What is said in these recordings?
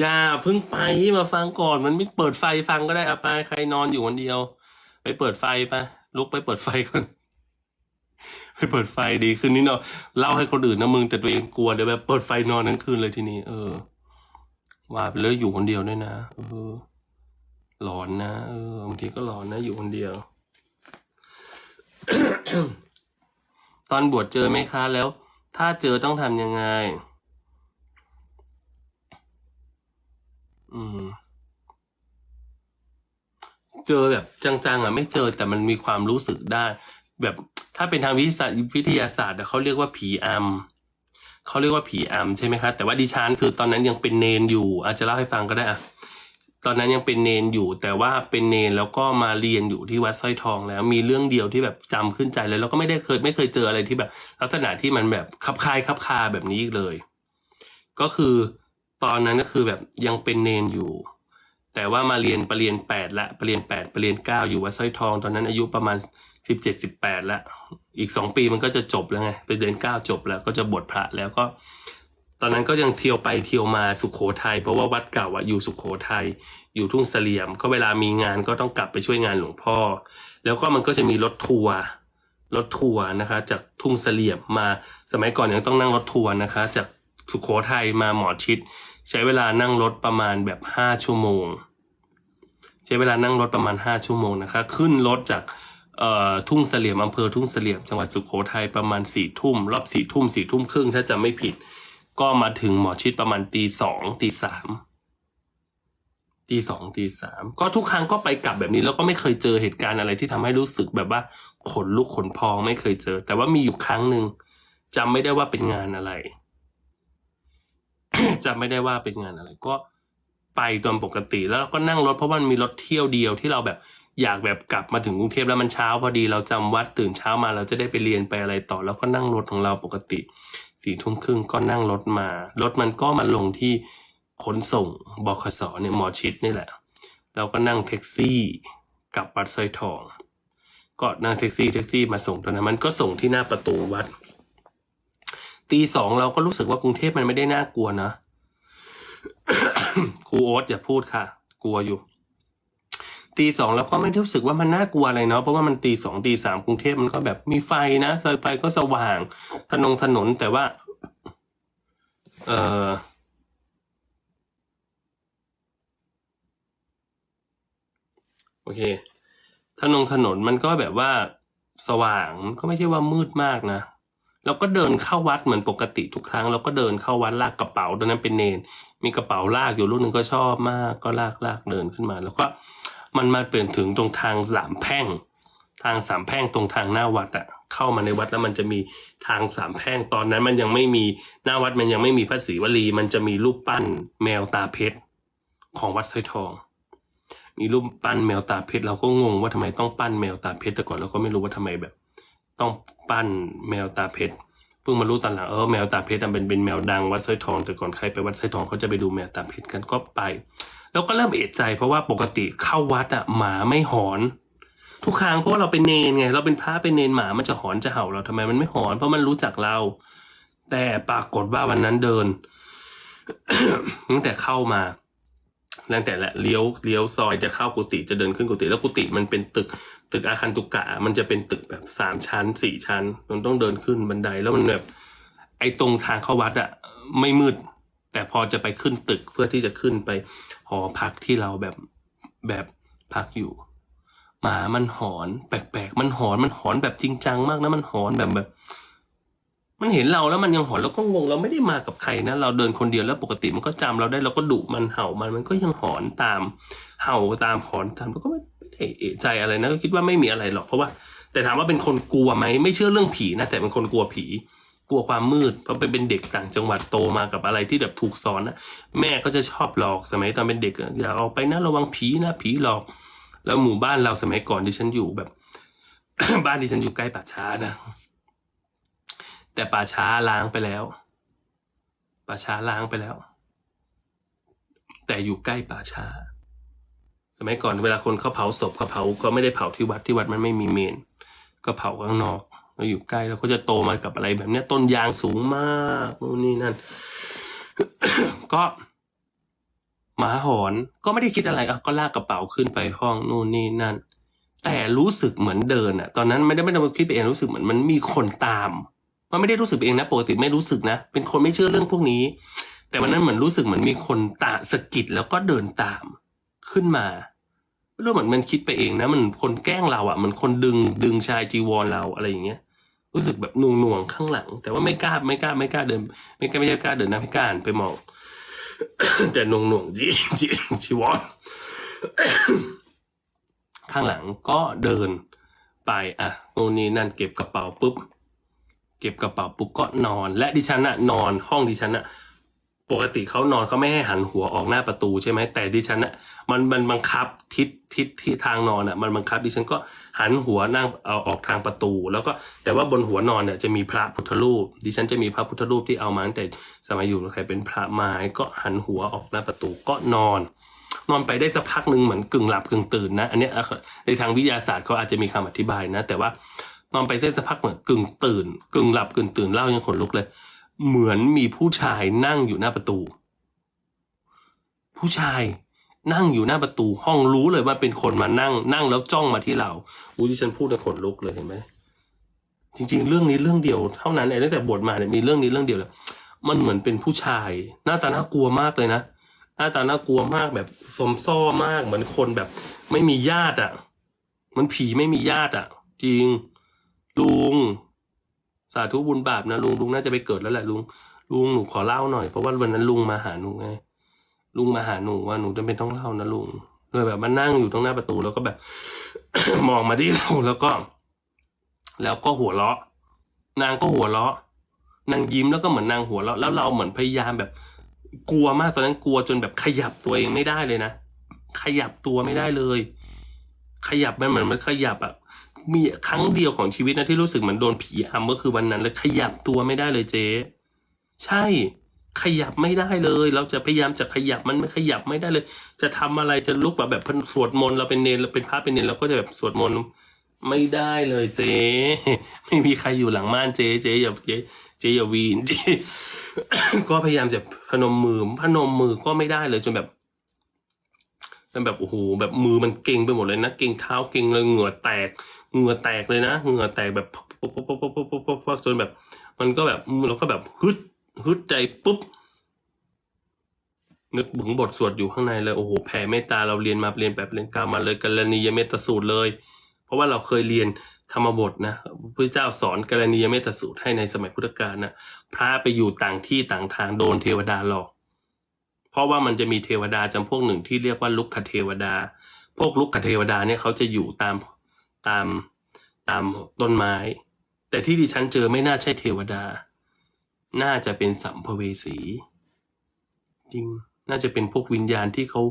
อย่าเพิ่งไปมาฟังก่อน มันไม่เปิดไฟฟังก็ได้อะไปใครนอนอยู่คนเดียว ไปเปิดไฟไปลุกไปเปิดไฟก่อนไปเปิดไฟดีคืนนี้เนาะเล่าให้คนอื่นนะมึงแต่ตัวเองกลัวเดี๋ยวแบบเปิดไฟนอนทั้งคืนเลยทีนี้ เออ ว่าไปเลยอยู่คนเดียวด้วยนะเออหลอนนะเออบางทีก็หลอนนะ อยู่คนเดียว ตอนบวชเจอไหมคะแล้ว ถ้าเจอต้องทำยังไง อืม เจอแบบจังๆอะไม่เจอแต่มันมีความรู้สึกได้ แบบถ้าเป็นทางวิทยาศาสตร์วิทยาศาสตร์เขาเรียกว่าผีอำเขาเรียกว่าผีอำใช่ไหมคะแต่ว่าดิฉันคือตอนนั้นยังเป็นเนนอยู่ อาจจะเล่าให้ฟังก็ได้อะตอนนั้นยังเป็นเนนอยู่ แต่ว่าเป็นเนนแล้วก็มาเรียนอยู่ที่วัดสร้อยทองแล้ว มีเรื่องเดียวที่แบบจำขึ้นใจเลยแล้วก็ไม่ได้เคยไม่เคยเจออะไรที่แบบ ลักษณะที่มันแบบคับคายคับคาแบบนี้อีกเลย ก็คือ ตอนนั้นก็คือแบบยังเป็นเนนอยู่ แต่ว่ามาเรียนประเรียนแปดละประเรียนแปดประเรียนเก้าอยู่วัดสร้อยทอง ตอนนั้นอายุประมาณสิบเจ็ดสิบแปดละอีกสองปีมันก็จะจบแล้วไงไปเดือนเก้าจบแล้วก็จะบวชพระแล้วก็ ตอนนั้นก็ยังเที่ยวไปเที่ยวมาสุขโขทัยเพราะว่าวัดเก่าอะอยู่สุขโขทัยอยู่ทุ่งเสลี่ยมก็เวลามีงานก็ต้องกลับไปช่วยงานหลวงพ่อ แล้วก็มันก็จะมีรถทัวร์รถทัวร์นะคะ จากทุ่งเสลี่ยมมาสมัยก่อนยังต้องนั่งรถทัวร์นะคะ จากสุขโขทัยมาหมอชิด ใช้เวลานั่งรถประมาณแบบห้าชั่วโมง ใช้เวลานั่งรถประมาณห้าชั่วโมงนะคะ ขึ้นรถจากเอ่อทุ่งเสลี่ยมอำเภอทุ่งเสลี่ยมจังหวัดสุโขทัยประมาณสี่ทุ่มรอบสี่ทุ่มสี่ทุ่มครึ่งถ้าจำไม่ผิด ก็มาถึงหมอชิดประมาณตีสองตีสามตีสองตีสามก็ทุกครั้งก็ไปกลับแบบนี้แล้วก็ไม่เคยเจอเหตุการณ์อะไรที่ทำให้รู้สึกแบบว่าขนลุกขนพองไม่เคยเจอ แต่ว่ามีอยู่ครั้งหนึ่งจำไม่ได้ว่าเป็นงานอะไร จำไม่ได้ว่าเป็นงานอะไรก็ไปตามปกติแล้วเราก็นั่งรถเพราะมันมีรถเที่ยวเดียวที่เราแบบอยากแบบกลับมาถึงกรุงเทพแล้วมันเช้าพอดีเราจำวัดตื่นเช้ามาเราจะได้ไปเรียนไปอะไรต่อ แล้วก็นั่งรถของเราปกติสี่ทุ่มครึ่งก็นั่งรถมารถมันก็มาลงที่ขนส่งบขสเนี่ยหมอชิดนี่แหละ เราก็นั่งแท็กซี่กลับวัดสร้อยทอง ก็นั่งแท็กซี่แท็กซี่มาส่งตอนนั้นมันก็ส่งที่หน้าประตูวัด ตีสองเราก็รู้สึกว่ากรุงเทพมันไม่ได้น่ากลัวนะครูโอ๊ตอย่าพูดค่ะ กลัวอยู่ ตีสองเราก็ไม่รู้สึกว่ามันน่ากลัวอะไรเนาะเพราะว่ามันตีสองตีสามกรุงเทพมันก็แบบมีไฟนะไฟก็สว่างถนนถนนแต่ว่า เออโอเคถนนถนนมันก็แบบว่าสว่างก็ไม่ใช่ว่ามืดมากนะ เราก็เดินเข้าวัดเหมือนปกติทุกครั้งเราก็เดินเข้าวัดลากกระเป๋าตอนนั้นเป็นเนน มีกระเป๋าลากอยู่รุ่นหนึ่งก็ชอบมาก ก็ลากลากเดินขึ้นมา แล้วก็มันมาเปลี่ยนถึงตรงทางสามแพร่ง ทางสามแพร่งตรงทางหน้าวัดอะเข้ามาในวัดแล้วมันจะมีทางสามแพร่งตอนนั้นมันยังไม่มีหน้าวัดมันยังไม่มีพระศรีวลี มันจะมีรูปปั้นแมวตาเพชรของวัดสร้อยทอง มีรูปปั้นแมวตาเพชรเราก็งงว่าทำไมต้องปั้นแมวตาเพชรแต่ก่อนเราก็ไม่รู้ว่าทำไมแบบ ต้องปั้นแมวตาเพชรเพิ่งมารู้ตอนหลังเออแมวตาเพชรมันเป็นเป็นแมวดังวัดสร้อยทองแต่ก่อนใครไปวัดสร้อยทองเขาจะไปดูแมวตาเพชรกันก็ไป แล้วก็เริ่มเอะใจ เพราะว่าปกติเข้าวัดอะหมาไม่หอน ทุกครั้งเพราะาเราเป็นเนนไง เราเป็นพระเป็นเนนหมามันจะหอนจะเห่าเราทำไมมันไม่หอน เพราะมันรู้จักเรา แต่ปรากฏว่าวันนั้นเดินตั้งแต่เข้ามา ตั้งแต่ละเลี้ยวเลี้ยวซอยจะเข้ากุฏิจะเดินขึ้นกุฏิแล้วกุฏิมันเป็นตึกตึกอาคารตุกะ มันจะเป็นตึกแบบสามชั้นสี่ชั้น มันต้องเดินขึ้นบันไดแล้วมันแบบไอ้ตรงทางเข้าวัดอะไม่มืด แต่พอจะไปขึ้นตึกเพื่อที่จะขึ้นไปหอพักที่เราแบบแบบพักอยู่หมามันหอน แปลกๆ มันหอนมันหอนแบบจริงจังมากนะมันหอนแบบแบบ มันเห็นเราแล้วมันยังหอนเราก็งงเราไม่ได้มากับใครนะเราเดินคนเดียวแล้วปกติมันก็จำเราได้เราก็ดุมันเห่ามันมันก็ยังหอนตาม เห่าตามหอนตามเราก็ไม่ได้เอะใจอะไรนะก็คิดว่าไม่มีอะไรหรอกเพราะว่า แต่ถามว่าเป็นคนกลัวไหมไม่เชื่อเรื่องผีนะแต่เป็นคนกลัวผีกลัวความมืดเพราะไปเป็นเด็กต่างจังหวัดโตมากับอะไรที่แบบถูกสอนนะแม่ก็จะชอบหลอกสมัยตอนเป็นเด็กอะอย่าออกไปนะระวังผีนะผีหลอก แล้วหมู่บ้านเราสมัยก่อนที่ฉันอยู่แบบ บ้านที่ฉันอยู่ใกล้ป่าช้านะ แต่ป่าช้าล้างไปแล้ว ป่าช้าล้างไปแล้ว แต่อยู่ใกล้ป่าช้า สมัยก่อนเวลาคนเขาเผาศพเขาเผาก็ไม่ได้เผาที่วัดที่วัดมันไม่มีเมน ก็เผาข้างนอกเราอยู่ใกล้แล้วก็จะโตมากับอะไรแบบนี้ต้นยางสูงมากนู่นนี่นั่น ก็หมาหอนก็ไม่ได้คิดอะไรอะก็ลากกระเป๋าขึ้นไปห้องนู่นนี่นั่น แต่รู้สึกเหมือนเดินอะ ตอนนั้นไม่ได้ไม่ได้คิดไปเองรู้สึกเหมือนมันมีคนตาม มันไม่ได้รู้สึกเองนะปกติไม่รู้สึกนะ เป็นคนไม่เชื่อเรื่องพวกนี้ แต่วันนั้นเหมือนรู้สึกเหมือนมีคนตาสะกิดแล้วก็เดินตามขึ้นมาไม่รู้เหมือนมันคิดไปเองนะ มันคนแกล้งเราอะเหมันคนดึงดึงชายจีวรเราอะไรอย่างเงี้ย รู้สึกแบบน่วงน่วงข้างหลัง แต่ว่าไม่กล้าไม่กล้าไม่กล้าเดิน ไม่กล้าไม่กล้าเดินนะไม่กล้าไปมองแต่น่วงน่วงจีจีจีวรข้างหลังก็เดินไปอะโน่นนี่นั่นเก็บกระเป๋าปุ๊บ เก็บกระเป๋าปุ๊บก็นอน และดิฉันอะนอนห้องดิฉันอะปกติเขานอนเขาไม่ให้หันหัวออกหน้าประตูใช่ไหมแต่ดิฉันอะมันมันบังคับทิศทิศที่ทางนอนอะมันบังคับดิฉันก็หันหัวนั่งเอาออกทางประตู แล้วก็แต่ว่าบนหัวนอนเนี่ยจะมีพระพุทธรูป ดิฉันจะมีพระพุทธรูปที่เอามาตั้งแต่สมัยอยู่ใครเป็นพระไม้ก็หันหัวออกหน้าประตูก็นอน นอนไปได้สักพักหนึ่งเหมือนกึ่งหลับกึ่งตื่นนะ อันนี้ในทางวิทยาศาสตร์เขาอาจจะมีคำอธิบายนะ แต่ว่า นอนไปได้สักพักเหมือนกึ่งตื่น กึ่งหลับกึ่งตื่นเล่ายังขนลุกเลย เหมือนมีผู้ชายนั่งอยู่หน้าประตู ผู้ชายนั่งอยู่หน้าประตูห้องรู้เลยว่าเป็นคนมานั่ง นั่งแล้วจ้องมาที่เราอู้ที่ฉันพูดแล้วขนลุกเลยเห็นไหมจริง ๆ เรื่องนี้เรื่องเดียวเท่านั้นเองตั้งแต่บทมาเนี่ยมีเรื่องนี้เรื่องเดียวแหละมันเหมือนเป็นผู้ชาย หน้าตาน่ากลัวมากเลยนะหน้าตาน่ากลัวมากแบบสมซ้อมากเหมือนคนแบบ ไม่มีญาติอะ มันผีไม่มีญาติอะ จริง ลุง สาธุบุญบาปนะลุงลุงน่าจะไปเกิดแล้วแหละลุงลุงหนูขอเล่าหน่อยเพราะว่าวันนั้นลุงมาหาหนูไงลุงมาหาหนูว่าหนูจำเป็นต้องเล่านะลุงเลยแบบมานั่งอยู่ตรงหน้าประตูแล้วก็แบบ มองมาที่เราแล้วก็ แล้วก็หัวเราะ นางก็หัวเราะ นางยิ้มแล้วก็เหมือนนางหัวเราะแล้วเราเหมือนพยายามแบบ กลัวมากตอนนั้นกลัวจนแบบขยับตัวเองไม่ได้เลยนะขยับตัวไม่ได้เลย ขยับมันเหมือนมันขยับอะ มีครั้งเดียวของชีวิตนะที่รู้สึกเหมือนโดนผีอำก็คือวันนั้นเลยขยับตัวไม่ได้เลยเจ๊ ใช่ขยับไม่ได้เลย เราจะพยายามจะขยับมันไม่ขยับไม่ได้เลย จะทำอะไรจะลุกแบบแบบสวดมนต์เราเป็นเนรเราเป็นพระเป็นเนรเราก็จะแบบสวดมนต์ไม่ได้เลยเจ๊ไม่มีใครอยู่หลังม่านเจ๊เจ๊อย่าเจ๊เจ๊อย่าวีนเจ๊ก็พยายามจะพนมมือพนมมือก็ไม่ได้เลยจนแบบจนแบบโอ้โหแบบมือมันเก่งไปหมดเลยนะเก่งเท้าเก่งเลยเหงื่อแตก เหงื่อแตกเลยนะเหงื่อแตกแบบปุ๊บจนแบบ มันก็แบบเราก็แบบฮึดฮึดใจปุ๊บนึกถึงบทสวดอยู่ข้างในเลยโอ้โหแผ่เมตตาเราเรียนมาเรียนแบบเรียนกรรมมาเลยกัลนียเมตตาสูตรเลย เพราะว่าเราเคยเรียนธรรมบทนะพระเจ้าสอนกัลนียเมตตาสูตรให้ในสมัยพุทธกาลนะพระไปอยู่ต่างที่ต่างทางโดนเทวดาหลอกเพราะว่ามันจะมีเทวดาจำพวกหนึ่งที่เรียกว่าลุกขเทวดา พวกลุกขเทวดาเนี่ยเขาจะอยู่ตาม ตามตามต้นไม้ แต่ที่ดิฉันเจอไม่น่าใช่เทวดา น่าจะเป็นสัมภเวสี จริงน่าจะเป็นพวกวิญญาณที่เขา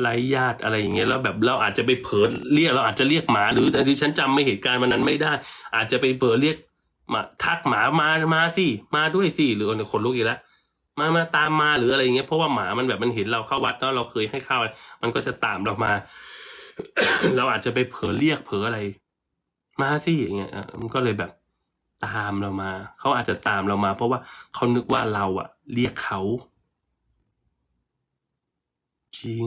ไร้ญาติอะไรอย่างเงี้ยแล้วแบบเราอาจจะไปเผลอเรียกเราอาจจะเรียกหมาหรือแต่ดิฉันจำไม่เหตุการณ์วันนั้นไม่ได้ อาจจะไปเผลอเรียกมาทักหมามามาสิมาด้วยสิหรือคนลุกอีกแล้วมามาตามมาหรืออะไรอย่างเงี้ยเพราะว่าหมามันแบบมันเห็นเราเข้าวัดแล้วเราเคยให้ข้าวมันก็จะตามเรามา เราอาจจะไปเผลอเรียกเผลออะไร มาสิอย่างเงี้ยมันก็เลยแบบตามเรามา เขาอาจจะตามเรามา เพราะว่าเขานึกว่าเราอะเรียกเขา จริง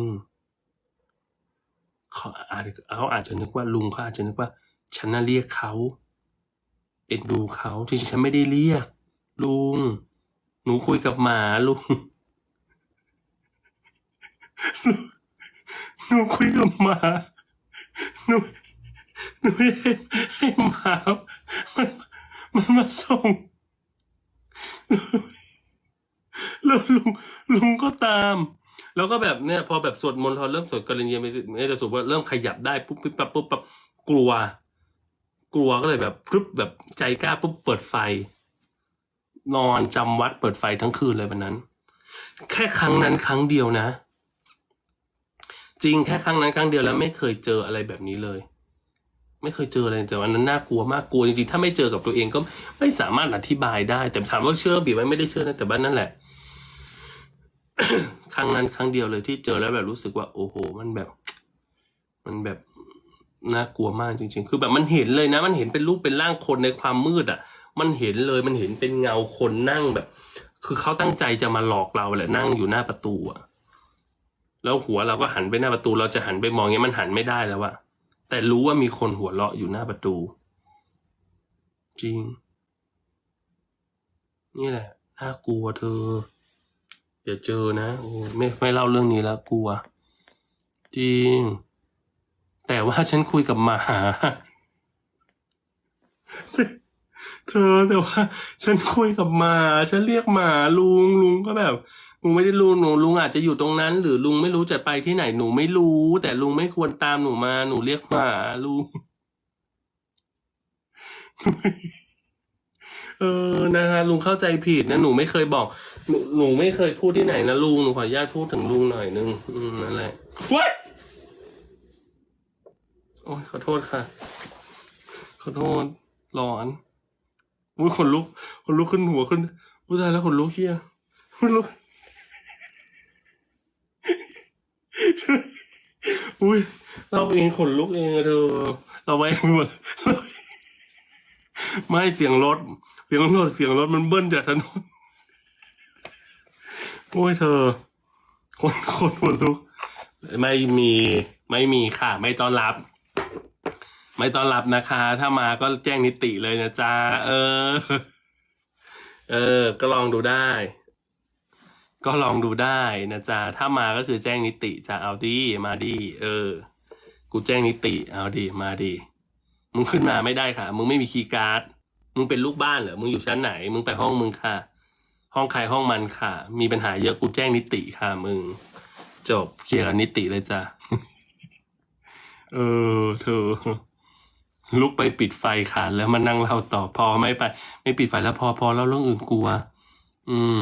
เขาอาจเขาอาจจะนึกว่าลุงเขาอาจจะนึกว่า ฉันน่ะเรียกเขา เอ็นดูเขาจริงๆฉันไม่ได้เรียก ลุง หนูคุยกับหมาลุง หนูคุยกับหมาหนูหนูให้ให้หมามันมันมาส่งแล้วลุงลุงก็ตาม แล้วก็แบบเนี่ย พอแบบสวดมนต์พอเริ่มสวดกรณียเมตไม่จะสวดว่าเริ่มขยับได้ปุ๊บปุ๊บปั๊บปุ๊บปั๊บกลัว กลัวก็เลยแบบปุ๊บแบบใจกล้าปุ๊บเปิดไฟ นอนจำวัดเปิดไฟทั้งคืนเลยวันนั้น แค่ครั้งนั้นครั้งเดียวนะ จริงแค่ครั้งนั้นครั้งเดียวแล้วไม่เคยเจออะไรแบบนี้เลย ไม่เคยเจออะไรแต่วันนั้นน่ากลัวมากกลัวจริงๆถ้าไม่เจอกับตัวเองก็ไม่สามารถอธิบายได้ แต่ถามว่าเชื่อบีไว้ไม่ได้เชื่อนะแต่บ้านนั่นแหละ ครั้งนั้นครั้งเดียวเลยที่เจอแล้วแบบรู้สึกว่า โอ้โห มันแบบ มันแบบน่ากลัวมากจริง ๆ คือแบบมันเห็นเลยนะ มันเห็นเป็นรูปเป็นร่างคนในความมืดอะ มันเห็นเลยมันเห็นเป็นเงาคนนั่งแบบ คือเขาตั้งใจจะมาหลอกเราแหละนั่งอยู่หน้าประตูอะ แล้วหัวเราก็หันไปหน้าประตู เราจะหันไปมองเงี้ยมันหันไม่ได้แล้วอะแต่รู้ว่ามีคนหัวเราะอยู่หน้าประตู จริง นี่แหละน่ากลัวเธอเดี๋ยวเจอนะโอ้ไม่ไม่เล่าเรื่องนี้แล้วกลัว จริง แต่ว่าฉันคุยกับหมา เธอแต่ว่า ฉันคุยกับหมา ฉันเรียกหมาลุงลุงก็แบบลุงไม่ได้รู้หนูลุงอาจจะอยู่ตรงนั้น หรือลุงไม่รู้จะไปที่ไหนหนูไม่รู้ แต่ลุงไม่ควรตามหนูมาหนูเรียกหมาลุงเออนะฮะลุงเข้าใจผิดนะหนูไม่เคยบอก หนูหนูไม่เคยพูดที่ไหนนะลุงหนูขออนุญาตพูดถึงลุงหน่อยนึงอืมนั่นแหละว้ายโอ้ยขอโทษค่ะ ขอโทษร้อน อุ้ยขนลุกขนลุกขึ้นหัวขึ้นอุ้ยตายแล้วขนลุกเฮียขนลุกอุ้ยเราเองขนลุกเองอะเธอเราไว้หมดไม่เสียงรถเสียงรถเสียงรถมันเบิ้ลจากถนนโอ้ยเธอ คนคนหัวลุก ไม่มีไม่มีค่ะ ไม่ต้อนรับ ไม่ต้อนรับนะคะ ถ้ามาก็แจ้งนิติเลยนะจ๊ะ เออ เออ ก็ลองดูได้ ก็ลองดูได้นะจ๊ะ ถ้ามาก็คือแจ้งนิติจะเอาดีมาดี เออ กูแจ้งนิติ เอาดีมาดี มึงขึ้นมาไม่ได้ค่ะ มึงไม่มีคีย์การ์ด มึงเป็นลูกบ้านเหรอ มึงอยู่ชั้นไหน มึงไปห้องมึงค่ะ ห้องใครห้องมันค่ะ มีปัญหาเยอะกูแจ้งนิติค่ะ มึง จบเคลียร์กับนิติเลยจ้ะ เออเธอ ลุกไปปิดไฟค่ะแล้วมานั่งเล่าต่อพอไม่ไป ไม่ปิดไฟแล้วพอพอแล้วเรื่องอื่นกลัว อืม